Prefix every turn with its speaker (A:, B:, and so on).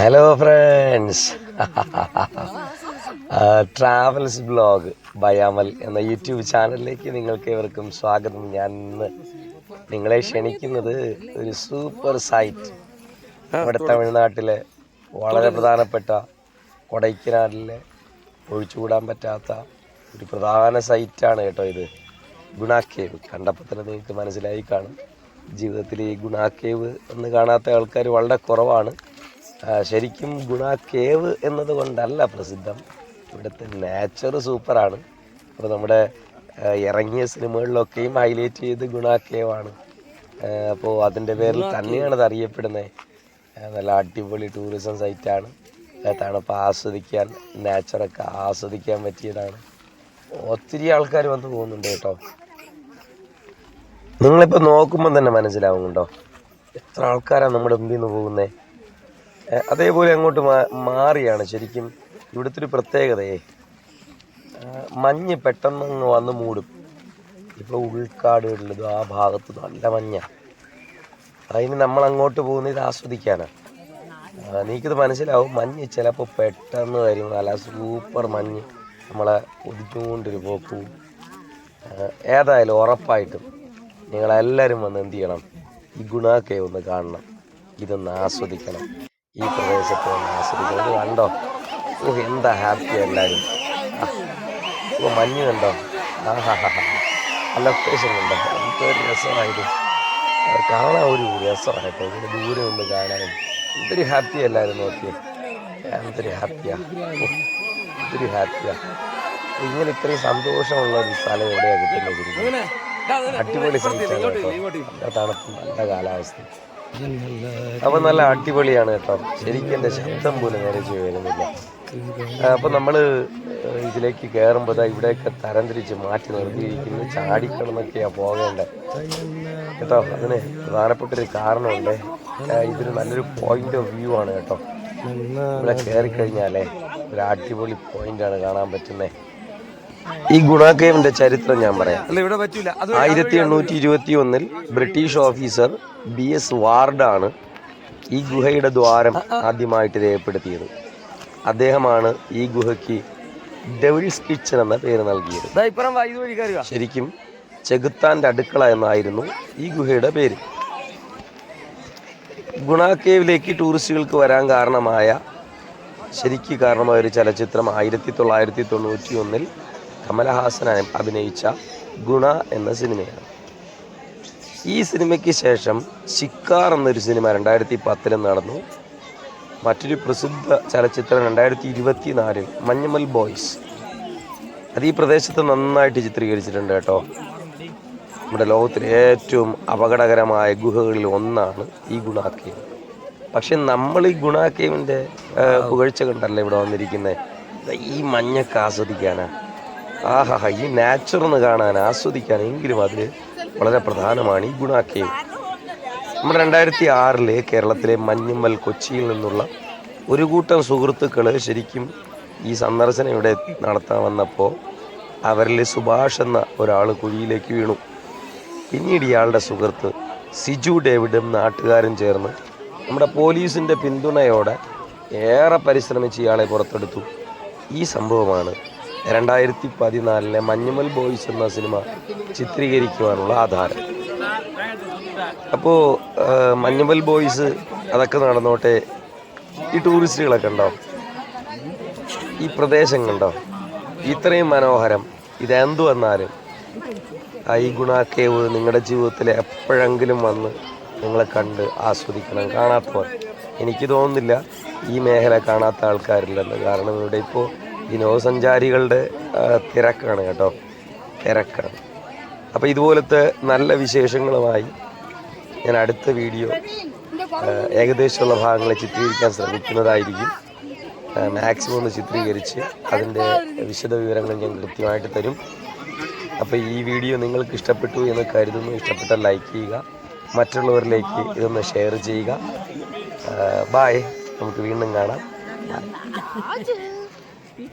A: Hello friends travels blog ബയാമൽ എന്ന YouTube ചാനലിലേക്ക് നിങ്ങൾക്ക് ഏവർക്കും സ്വാഗതം. ഞാൻ ഇന്ന് നിങ്ങളെ ക്ഷണിക്കുന്നത് ഒരു സൂപ്പർ സൈറ്റ് ഇവിടെ തമിഴ്നാട്ടിലെ വളരെ പ്രധാനപ്പെട്ട കൊടൈക്കനാലിലെ ഒഴിച്ചുകൂടാൻ പറ്റാത്ത ഒരു പ്രധാന സൈറ്റാണ് കേട്ടോ ഇത്. ഗുണാക്കേവ് കണ്ടപ്പോൾ തന്നെ നിങ്ങൾക്ക് മനസ്സിലായി കാണും. ജീവിതത്തിൽ ഈ ഗുണാക്കേവ് എന്ന് കാണാത്ത ആൾക്കാർ വളരെ കുറവാണ്. ശരിക്കും ഗുണ കേവ് എന്നതുകൊണ്ടല്ല പ്രസിദ്ധം. ഇവിടുത്തെ നാച്ചർ സൂപ്പറാണ് അപ്പോൾ നമ്മുടെ ഇറങ്ങിയ സിനിമകളിലൊക്കെയും ഹൈലൈറ്റ് ചെയ്ത് ഗുണ കേവാണ്. അപ്പോൾ അതിന്റെ പേരിൽ തന്നെയാണ് അത് അറിയപ്പെടുന്നത്. നല്ല അടിപൊളി ടൂറിസം സൈറ്റാണ് തണുപ്പ് ആസ്വദിക്കാൻ നാച്ചറൊക്കെ ആസ്വദിക്കാൻ പറ്റിയതാണ്. ഒത്തിരി ആൾക്കാർ വന്ന് പോകുന്നുണ്ട് കേട്ടോ. നിങ്ങളിപ്പോൾ നോക്കുമ്പോൾ തന്നെ മനസ്സിലാവും കേട്ടോ എത്ര ആൾക്കാരാണ് നമ്മുടെ മുമ്പിൽ നിന്ന് പോകുന്നത് അതേപോലെ അങ്ങോട്ട് മാറിയാണ് ശരിക്കും ഇവിടുത്തെ ഒരു പ്രത്യേകതയെ മഞ്ഞ് പെട്ടെന്ന് അങ്ങ് വന്ന് മൂടും. ഇപ്പോൾ ഉൾക്കാടുകളിലും ആ ഭാഗത്ത് നല്ല മഞ്ഞ. അതിന് നമ്മൾ അങ്ങോട്ട് പോകുന്നത് ഇത് ആസ്വദിക്കാനാണ് എനിക്കിത് മനസ്സിലാവും. മഞ്ഞ് ചിലപ്പോൾ പെട്ടെന്ന് വരും. നല്ല സൂപ്പർ മഞ്ഞ് നമ്മളെ ഒതുക്കിക്കൊണ്ടൊരു പോക്കും. ഏതായാലും ഉറപ്പായിട്ടും നിങ്ങളെല്ലാവരും വന്ന് എന്ത് ചെയ്യണം? ഈ ഗുണാക്കെ ഒന്ന് കാണണം. ഇതൊന്ന് ആസ്വദിക്കണം. ഈ പ്രദേശത്ത് വന്ന് ആസ്വദിക്കുന്നത് കണ്ടോ? ഓ എന്താ ഹാപ്പി എല്ലാവരും ഓ മഞ്ഞ് കണ്ടോ? ആ ഹാ ഹാ ഹാ. ആ ലൊക്കേഷൻ കണ്ടോ? എന്തൊരു രസമായത് കാണാൻ ഒരു രസമാണ് കേട്ടോ ഇങ്ങനെ ദൂരെ ഒന്ന് കാണാനും. എന്തൊരു ഹാപ്പി എല്ലാവരും നോക്കിയേ. എന്തൊരു ഹാപ്പിയാ ഒത്തിരി എന്തൊരു ഹാപ്പിയാ ഇങ്ങനെ ഇത്രയും സന്തോഷമുള്ള ഒരു സ്ഥലം എവിടെയാണ് കിട്ടുന്നത്? അടിപൊളി സ്ഥലത്താണ് നല്ല കാലാവസ്ഥ. അപ്പൊ നല്ല അടിപൊളിയാണ് കേട്ടോ. ശരിക്കും എന്റെ ശബ്ദം പോലും നേരെ വരുന്നില്ല. ആ, അപ്പൊ നമ്മൾ ഇതിലേക്ക് കയറുമ്പോൾ ദാ ഇവിടെയൊക്കെ തരംതിരിച്ച് മാറ്റി നിർത്തിയിരിക്കുന്നു. ചാടിക്കണമെന്നൊക്കെയാ പോകേണ്ടത്. കേട്ടോ അതിന് പ്രധാനപ്പെട്ട ഒരു കാരണമുണ്ട് ഇതൊരു നല്ലൊരു പോയിന്റ് ഓഫ് വ്യൂ ആണ് കേട്ടോ. ഇവിടെ കയറി കഴിഞ്ഞാലേ ഒരു അടിപൊളി പോയിന്റ് ആണ് കാണാൻ പറ്റുന്നത് ഈ ഗുണാക്കേവിന്റെ ചരിത്രം ഞാൻ പറയാം. ആയിരത്തി എണ്ണൂറ്റി ഇരുപത്തി ഒന്നിൽ ബ്രിട്ടീഷ് ഓഫീസർ ബി എസ് വാർഡാണ് ഈ ഗുഹയുടെ ദ്വാരം ആദ്യമായിട്ട് രേഖപ്പെടുത്തിയത്. അദ്ദേഹമാണ് ഈ ഗുഹയ്ക്ക് ഡെവിൾസ് കിച്ചൺ എന്ന പേര് നൽകിയത്. ശരിക്കും ചെകുത്താന്റെ അടുക്കള എന്നായിരുന്നു ഈ ഗുഹയുടെ പേര്. ഗുണാക്കേവിലേക്ക് ടൂറിസ്റ്റുകൾക്ക് വരാൻ കാരണമായ ശരിക്ക് കാരണമായ ഒരു ചലച്ചിത്രം ആയിരത്തി തൊള്ളായിരത്തി തൊണ്ണൂറ്റി ഒന്നിൽ കമലഹാസൻ അഭിനയിച്ച ഗുണ എന്ന സിനിമയാണ്. ഈ സിനിമയ്ക്ക് ശേഷം ശിക്കാർ എന്നൊരു സിനിമ രണ്ടായിരത്തി പത്തിൽ നടന്നു. മറ്റൊരു പ്രസിദ്ധ ചലച്ചിത്രം രണ്ടായിരത്തി ഇരുപത്തി നാലിൽ മഞ്ഞുമൽ ബോയ്സ്. അത് ഈ പ്രദേശത്ത് നന്നായിട്ട് ചിത്രീകരിച്ചിട്ടുണ്ട് കേട്ടോ. നമ്മുടെ ലോകത്തിലെ ഏറ്റവും അപകടകരമായ ഗുഹകളിൽ ഒന്നാണ് ഈ ഗുണാക്കേവ് പക്ഷെ നമ്മൾ ഈ ഗുണാക്കേവിന്റെ പുകഴ്ച കണ്ടല്ലേ ഇവിടെ വന്നിരിക്കുന്നത്? ഈ മഞ്ഞൊക്കെ ആസ്വദിക്കാനാ. ആഹാ ഈ നാച്ചുറന്ന് കാണാൻ ആസ്വദിക്കാൻ എങ്കിലും അതിൽ വളരെ പ്രധാനമാണ് ഈ ഗുണാക്കേവ് നമ്മൾ രണ്ടായിരത്തി ആറിൽ കേരളത്തിലെ മഞ്ഞുമ്മൽ കൊച്ചിയിൽ നിന്നുള്ള ഒരു കൂട്ടം സുഹൃത്തുക്കൾ ശരിക്കും ഈ സന്ദർശനം ഇവിടെ നടത്താൻ വന്നപ്പോൾ അവരിൽ സുഭാഷ് എന്ന ഒരാൾ കുഴിയിലേക്ക് വീണു. പിന്നീട് ഇയാളുടെ സുഹൃത്ത് സിജു ഡേവിഡും നാട്ടുകാരും ചേർന്ന് നമ്മുടെ പോലീസിന്റെ പിന്തുണയോടെ ഏറെ പരിശ്രമിച്ച് ഇയാളെ പുറത്തെടുത്തു. ഈ സംഭവമാണ് രണ്ടായിരത്തി പതിനാലിലെ മഞ്ഞുമൽ ബോയ്സ് എന്ന സിനിമ ചിത്രീകരിക്കുവാനുള്ള ആധാരം. അപ്പോൾ മഞ്ഞുമൽ ബോയ്സ് അതൊക്കെ നടന്നോട്ടെ? ഈ ടൂറിസ്റ്റുകളൊക്കെ ഉണ്ടോ? ഈ പ്രദേശം കണ്ടോ? ഇത്രയും മനോഹരം. ഇതെന്തു വന്നാലും? ഈ ഗുണാക്കേവ് നിങ്ങളുടെ ജീവിതത്തിൽ എപ്പോഴെങ്കിലും വന്ന് നിങ്ങളെ കണ്ട് ആസ്വദിക്കണം. കാണാത്തവർ. എനിക്ക് തോന്നുന്നില്ല ഈ മേഖല കാണാത്ത ആൾക്കാരില്ലല്ലോ കാരണം ഇവിടെ ഇപ്പോൾ വിനോദസഞ്ചാരികളുടെ തിരക്കാണ് കേട്ടോ. തിരക്കാണ്. അപ്പോൾ ഇതുപോലത്തെ നല്ല വിശേഷങ്ങളുമായി ഞാൻ അടുത്ത വീഡിയോ ഏകദേശമുള്ള ഭാഗങ്ങളെ ചിത്രീകരിക്കാൻ ശ്രമിക്കുന്നതായിരിക്കും. മാക്സിമം ഒന്ന് ചിത്രീകരിച്ച് അതിന്റെ വിശദ വിവരങ്ങൾ ഞാൻ കൃത്യമായിട്ട് തരും. അപ്പോൾ ഈ വീഡിയോ നിങ്ങൾക്ക് ഇഷ്ടപ്പെട്ടു എന്ന് കരുതുന്നു. ഇഷ്ടപ്പെട്ടാൽ ലൈക്ക് ചെയ്യുക. മറ്റുള്ളവരിലേക്ക് ഇതൊന്ന് ഷെയർ ചെയ്യുക. ബായ് നമുക്ക് വീണ്ടും കാണാം.